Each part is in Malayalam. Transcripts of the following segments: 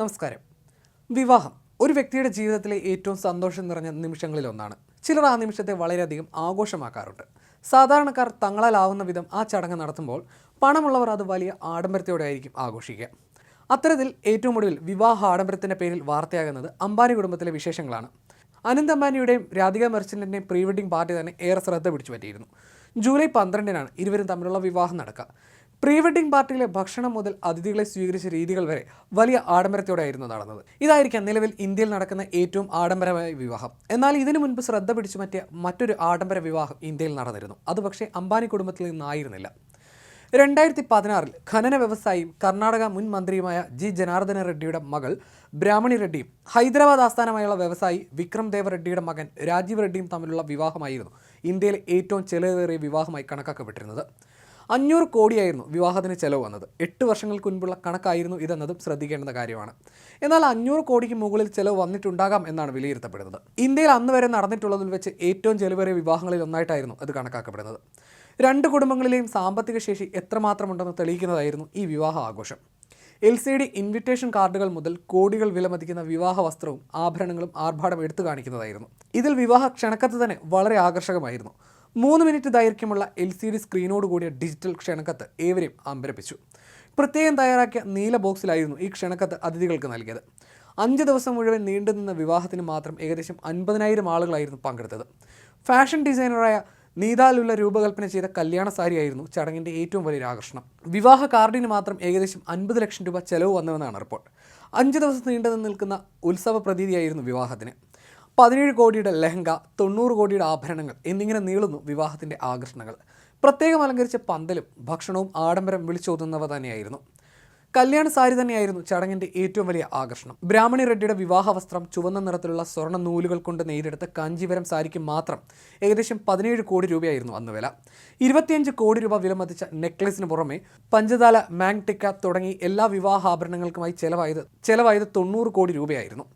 നമസ്കാരം. വിവാഹം ഒരു വ്യക്തിയുടെ ജീവിതത്തിലെ ഏറ്റവും സന്തോഷം നിറഞ്ഞ നിമിഷങ്ങളിലൊന്നാണ്. ചിലർ ആ നിമിഷത്തെ വളരെയധികം ആഘോഷമാക്കാറുണ്ട്. സാധാരണക്കാർ തങ്ങളാലാവുന്ന വിധം ആ ചടങ്ങ് നടത്തുമ്പോൾ പണമുള്ളവർ അത് വലിയ ആഡംബരത്തോടെ ആയിരിക്കും ആഘോഷിക്കുക. അത്തരത്തിൽ ഏറ്റവും ഒടുവിൽ വിവാഹ ആഡംബരത്തിന്റെ പേരിൽ വാർത്തയാകുന്നത് അംബാനി കുടുംബത്തിലെ വിശേഷങ്ങളാണ്. അനന്ത് അംബാനിയുടെയും രാധിക മെർച്ചന്റിന്റെയും പ്രീ വെഡിംഗ് പാർട്ടി തന്നെ ഏറെ ശ്രദ്ധ പിടിച്ചു പറ്റിയിരുന്നു ജൂലൈ പന്ത്രണ്ടിനാണ് ഇരുവരും തമ്മിലുള്ള വിവാഹം നടക്കുക. പ്രീ വെഡിംഗ് പാർട്ടിയിലെ ഭക്ഷണം മുതൽ അതിഥികളെ സ്വീകരിച്ച രീതികൾ വരെ വലിയ ആഡംബരത്തോടെയായിരുന്നു നടന്നത്. ഇതായിരിക്കാം നിലവിൽ ഇന്ത്യയിൽ നടക്കുന്ന ഏറ്റവും ആഡംബരമായ വിവാഹം. എന്നാൽ ഇതിനു മുൻപ് ശ്രദ്ധ പിടിച്ചു പറ്റിയ മറ്റൊരു ആഡംബര വിവാഹം ഇന്ത്യയിൽ നടന്നിരുന്നു. അത് പക്ഷേ അംബാനി കുടുംബത്തിൽ നിന്നായിരുന്നില്ല. രണ്ടായിരത്തി പതിനാറിൽ ഖനന വ്യവസായിയും കർണാടക മുൻ മന്ത്രിയുമായ ജി. ജനാർദ്ദന റെഡ്ഡിയുടെ മകൾ ബ്രാഹ്മണി റെഡ്ഡിയും ഹൈദരാബാദ് ആസ്ഥാനമായുള്ള വ്യവസായി വിക്രം ദേവ റെഡ്ഡിയുടെ മകൻ രാജീവ് റെഡ്ഡിയും തമ്മിലുള്ള വിവാഹമായിരുന്നു ഇന്ത്യയിലെ ഏറ്റവും ചെലവേറിയ വിവാഹമായി കണക്കാക്കപ്പെട്ടിരുന്നത്. അഞ്ഞൂറ് കോടിയായിരുന്നു വിവാഹത്തിന് ചെലവ് വന്നത്. എട്ട് വർഷങ്ങൾക്ക് മുൻപുള്ള കണക്കായിരുന്നു ഇതെന്നതും ശ്രദ്ധിക്കേണ്ട കാര്യമാണ്. എന്നാൽ അഞ്ഞൂറ് കോടിക്ക് മുകളിൽ ചെലവ് വന്നിട്ടുണ്ടാകാം എന്നാണ് വിലയിരുത്തപ്പെടുന്നത്. ഇന്ത്യയിൽ അന്ന് വരെ നടന്നിട്ടുള്ളതിൽ വെച്ച് ഏറ്റവും ചെലവേറിയ വിവാഹങ്ങളിൽ ഒന്നായിട്ടായിരുന്നു അത് കണക്കാക്കപ്പെടുന്നത്. രണ്ട് കുടുംബങ്ങളിലെയും സാമ്പത്തിക ശേഷി എത്രമാത്രമുണ്ടെന്ന് തെളിയിക്കുന്നതായിരുന്നു ഈ വിവാഹ ആഘോഷം. എൽ സി ഡി ഇൻവിറ്റേഷൻ കാർഡുകൾ മുതൽ കോടികൾ വിലമതിക്കുന്ന വിവാഹ വസ്ത്രവും ആഭരണങ്ങളും ആർഭാടം എടുത്തു കാണിക്കുന്നതായിരുന്നു. ഇതിൽ വിവാഹ ക്ഷണക്കത്ത് തന്നെ വളരെ ആകർഷകമായിരുന്നു. മൂന്ന് മിനിറ്റ് ദൈർഘ്യമുള്ള എൽ സി ഡി സ്ക്രീനോട് കൂടിയ ഡിജിറ്റൽ ക്ഷണക്കത്ത് ഏവരെയും അമ്പരപ്പിച്ചു. പ്രത്യേകം തയ്യാറാക്കിയ നീല ബോക്സിലായിരുന്നു ഈ ക്ഷണക്കത്ത് അതിഥികൾക്ക് നൽകിയത്. അഞ്ച് ദിവസം മുഴുവൻ നീണ്ടുനിന്ന വിവാഹത്തിന് മാത്രം ഏകദേശം അൻപതിനായിരം ആളുകളായിരുന്നു പങ്കെടുത്തത്. ഫാഷൻ ഡിസൈനറായ നീതാലുള്ള രൂപകൽപ്പന ചെയ്ത കല്യാണ സാരിയായിരുന്നു ചടങ്ങിന്റെ ഏറ്റവും വലിയൊരു ആകർഷണം. വിവാഹ കാർഡിന് മാത്രം ഏകദേശം അൻപത് ലക്ഷം രൂപ ചെലവ് വന്നുവെന്നാണ് റിപ്പോർട്ട്. അഞ്ച് ദിവസം നീണ്ടു നിൽക്കുന്ന ഉത്സവ പ്രതീതിയായിരുന്നു വിവാഹത്തിന്. പതിനേഴ് കോടിയുടെ ലഹങ്ക തൊണ്ണൂറ് കോടിയുടെ ആഭരണങ്ങൾ എന്നിങ്ങനെ നീളുന്നു വിവാഹത്തിന്റെ ആകർഷണങ്ങൾ. പ്രത്യേകം അലങ്കരിച്ച പന്തലും ഭക്ഷണവും ആഡംബരം വിളിച്ചോതുന്നവ തന്നെയായിരുന്നു. കല്യാണ സാരി തന്നെയായിരുന്നു ചടങ്ങിന്റെ ഏറ്റവും വലിയ ആകർഷണം. ബ്രാഹ്മണി റെഡ്ഡിയുടെ വിവാഹ വസ്ത്രം ചുവന്ന നിറത്തിലുള്ള സ്വർണ നൂലുകൾ കൊണ്ട് നെയ്തെടുത്ത കാഞ്ചീപുരം സാരിക്ക് മാത്രം ഏകദേശം പതിനേഴ് കോടി രൂപയായിരുന്നു അന്ന് വില. ഇരുപത്തിയഞ്ച് കോടി രൂപ വിലമതിച്ച നെക്ലസിന് പുറമെ പഞ്ചതാല മാങ് ടിക്ക തുടങ്ങി എല്ലാ വിവാഹാഭരണങ്ങൾക്കുമായി ചെലവായത് ചെലവായത് തൊണ്ണൂറ് കോടി രൂപയായിരുന്നു.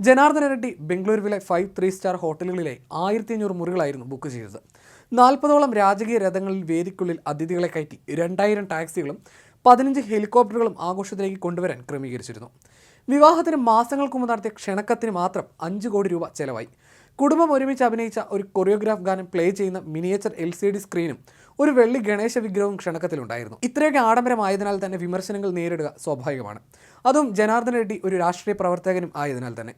ജനാർദ്ദന റെഡ്ഡി ബംഗളൂരുവിലെ ഫൈവ് ത്രീ സ്റ്റാർ ഹോട്ടലുകളിലെ ആയിരത്തി അഞ്ഞൂറ് മുറികളായിരുന്നു ബുക്ക് ചെയ്തത്. നാൽപ്പതോളം രാജകീയ രഥങ്ങളിൽ വേദിക്കുള്ളിൽ അതിഥികളെ കയറ്റി രണ്ടായിരം ടാക്സികളും പതിനഞ്ച് ഹെലികോപ്റ്ററുകളും ആഘോഷത്തിലേക്ക് കൊണ്ടുവരാൻ ക്രമീകരിച്ചിരുന്നു. വിവാഹത്തിന് മാസങ്ങൾക്ക് മുമ്പ് നടത്തിയ ക്ഷണക്കത്തിന് മാത്രം അഞ്ച് കോടി രൂപ ചെലവായി. കുടുംബം ഒരുമിച്ച് അഭിനയിച്ച ഒരു കൊറിയോഗ്രാഫ് ഗാനം പ്ലേ ചെയ്യുന്ന മിനിയേച്ചർ എൽ സി ഡി സ്ക്രീനും ഒരു വെള്ളി ഗണേശ വിഗ്രഹവും ക്ഷണക്കത്തിലുണ്ടായിരുന്നു. ഇത്രയൊക്കെ ആഡംബരമായതിനാൽ തന്നെ വിമർശനങ്ങൾ നേരിടുക സ്വാഭാവികമാണ്. അതും ജനാർദ്ദന റെഡ്ഡി ഒരു രാഷ്ട്രീയ പ്രവർത്തകനും ആയതിനാൽ തന്നെ.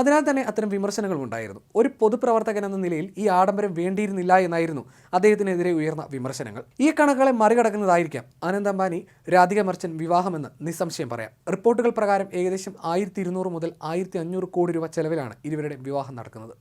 അതിനാൽ തന്നെ അത്തരം വിമർശനങ്ങളും ഉണ്ടായിരുന്നു. ഒരു പൊതുപ്രവർത്തകൻ എന്ന നിലയിൽ ഈ ആഡംബരം വേണ്ടിയിരുന്നില്ല എന്നായിരുന്നു അദ്ദേഹത്തിനെതിരെ ഉയർന്ന വിമർശനങ്ങൾ. ഈ കണക്കുകളെ മറികടക്കുന്നതായിരിക്കാം അനന്ത് അംബാനി രാധിക മർച്ചൻ വിവാഹമെന്ന് നിസ്സംശയം പറയാം. റിപ്പോർട്ടുകൾ പ്രകാരം ഏകദേശം ആയിരത്തി മുതൽ ആയിരത്തി കോടി രൂപ ചെലവിലാണ് ഇരുവരുടെ വിവാഹം നടക്കുന്നത്.